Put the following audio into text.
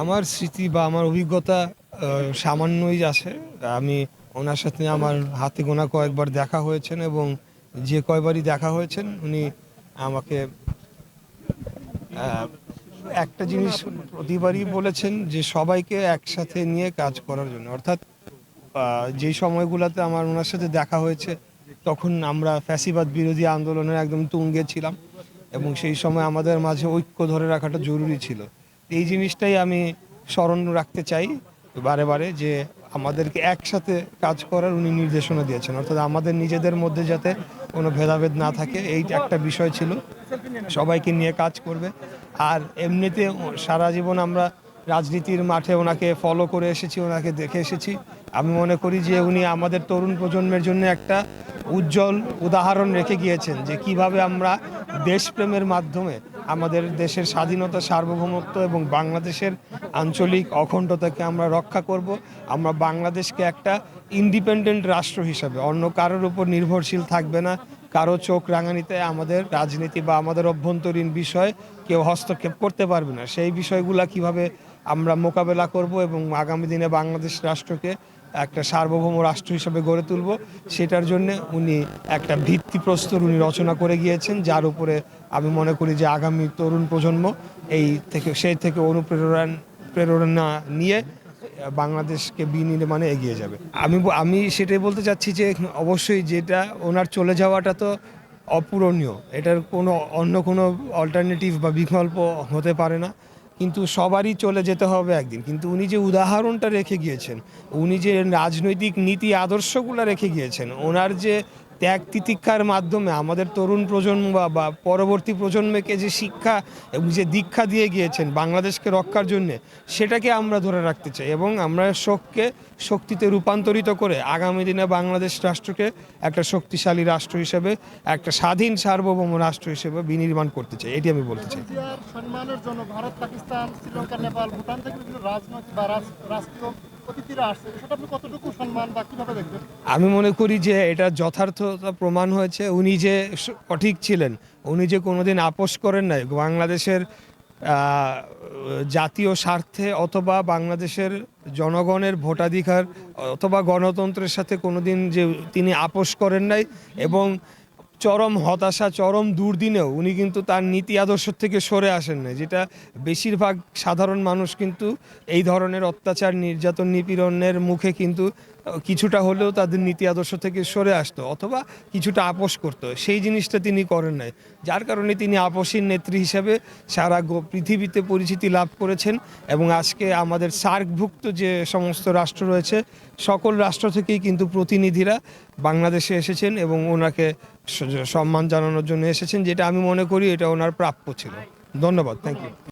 আমার স্মৃতি বা আমার অভিজ্ঞতা সামান্যই আছে। আমি ওনার সাথে আমার হাতে গোনা কয়েকবার দেখা হয়েছেন এবং যে কয়বারই দেখা হয়েছেন, উনি আমাকে একটা জিনিস প্রতিবারই বলেছেন যে সবাইকে একসাথে নিয়ে কাজ করার জন্য। অর্থাৎ যেই সময়গুলোতে আমার ওনার সাথে দেখা হয়েছে, তখন আমরা ফ্যাসিবাদ বিরোধী আন্দোলনের একদম তুঙ্গে ছিলাম এবং সেই সময় আমাদের মাঝে ঐক্য ধরে রাখাটা জরুরি ছিল। এই জিনিসটাই আমি স্মরণ রাখতে চাই বারে বারে যে আমাদেরকে একসাথে কাজ করার উনি নির্দেশনা দিয়েছেন। অর্থাৎ আমাদের নিজেদের মধ্যে যাতে কোনো ভেদাভেদ না থাকে, এই একটা বিষয় ছিল। সবাইকে নিয়ে কাজ করবে। আর এমনিতে সারা জীবন আমরা রাজনীতির মাঠে ওনাকে ফলো করে এসেছি, ওনাকে দেখে এসেছি। আমি মনে করি যে উনি আমাদের তরুণ প্রজন্মের জন্য একটা উজ্জ্বল উদাহরণ রেখে গিয়েছেন যে কীভাবে আমরা দেশপ্রেমের মাধ্যমে আমাদের দেশের স্বাধীনতা, সার্বভৌমত্ব এবং বাংলাদেশের আঞ্চলিক অখণ্ডতাকে আমরা রক্ষা করব। আমরা বাংলাদেশকে একটা ইন্ডিপেন্ডেন্ট রাষ্ট্র হিসাবে, অন্য কারোর উপর নির্ভরশীল থাকবে না। কারও চোখ রাঙানিতে আমাদের রাজনীতি বা আমাদের অভ্যন্তরীণ বিষয় কেউ হস্তক্ষেপ করতে পারবে না। সেই বিষয়গুলা কীভাবে আমরা মোকাবেলা করব এবং আগামী দিনে বাংলাদেশ রাষ্ট্রকে একটা সার্বভৌম রাষ্ট্র হিসেবে গড়ে তুলব। সেটার জন্য উনি একটা ভিত্তিপ্রস্তর উনি রচনা করে গিয়েছেন, যার উপরে আমি মনে করি যে আগামী তরুণ প্রজন্ম এই থেকে সেই থেকে অনুপ্রেরণা প্রেরণা নিয়ে বাংলাদেশকে বিনির্মাণে এগিয়ে যাবে। আমি আমি সেটাই বলতে চাচ্ছি যে অবশ্যই যেটা ওনার চলে যাওয়াটা তো অপূরণীয়। এটার কোনো অন্য কোনো অল্টারনেটিভ বা বিকল্প হতে পারে না। কিন্তু সবারই চলে যেতে হবে একদিন। কিন্তু উনি যে উদাহরণটা রেখে গিয়েছেন, উনি যে রাজনৈতিক নীতি আদর্শগুলো রেখে গিয়েছেন, ওনার যে ত্যাগ তিতিক্ষার মাধ্যমে আমাদের তরুণ প্রজন্ম বা- পরবর্তী প্রজন্মকে যে শিক্ষা এবং যে দীক্ষা দিয়ে গিয়েছেন বাংলাদেশকে রক্ষার জন্যে, সেটাকে আমরা ধরে রাখতে চাই এবং আমরা শোককে শক্তিতে রূপান্তরিত করে আগামী দিনে বাংলাদেশ রাষ্ট্রকে একটা শক্তিশালী রাষ্ট্র হিসেবে, একটা স্বাধীন সার্বভৌম রাষ্ট্র হিসেবে বিনির্মাণ করতে চাই, এটি আমি বলতে চাই। সম্মানের জন্য ভারত, পাকিস্তান, শ্রীলঙ্কা, নেপাল, ভুটান থেকে রাজনৈতিক বা রাষ্ট্রীয় আমি মনে করি যে এটা যথার্থতা প্রমাণ হয়েছে। উনি যে সঠিক ছিলেন, উনি যে কোনোদিন আপোষ করেন নাই, বাংলাদেশের জাতীয় স্বার্থে অথবা বাংলাদেশের জনগণের ভোটাধিকার অথবা গণতন্ত্রের সাথে কোনোদিন যে তিনি আপোষ করেন নাই এবং চরম হতাশা, চরম দুর্দিনেও উনি কিন্তু তার নীতি আদর্শ থেকে সরে আসেন না যেটা বেশিরভাগ সাধারণ মানুষ কিন্তু এই ধরনের অত্যাচার, নির্যাতন, নিপীড়নের মুখে কিন্তু কিছুটা হলেও তাদের নীতি আদর্শ থেকে সরে আসতো অথবা কিছুটা আপোষ করতো। সেই জিনিসটা তিনি করেন নাই। যার কারণে তিনি আপোষীর নেত্রী হিসেবে সারা পৃথিবীতে পরিচিতি লাভ করেছেন এবং আজকে আমাদের সার্কভুক্ত যে সমস্ত রাষ্ট্র রয়েছে, সকল রাষ্ট্র থেকেই কিন্তু প্রতিনিধিরা বাংলাদেশে এসেছেন এবং ওনাকে সম্মান জানানোর জন্য এসেছেন, যেটা আমি মনে করি এটা ওনার প্রাপ্য ছিল। ধন্যবাদ। Thank you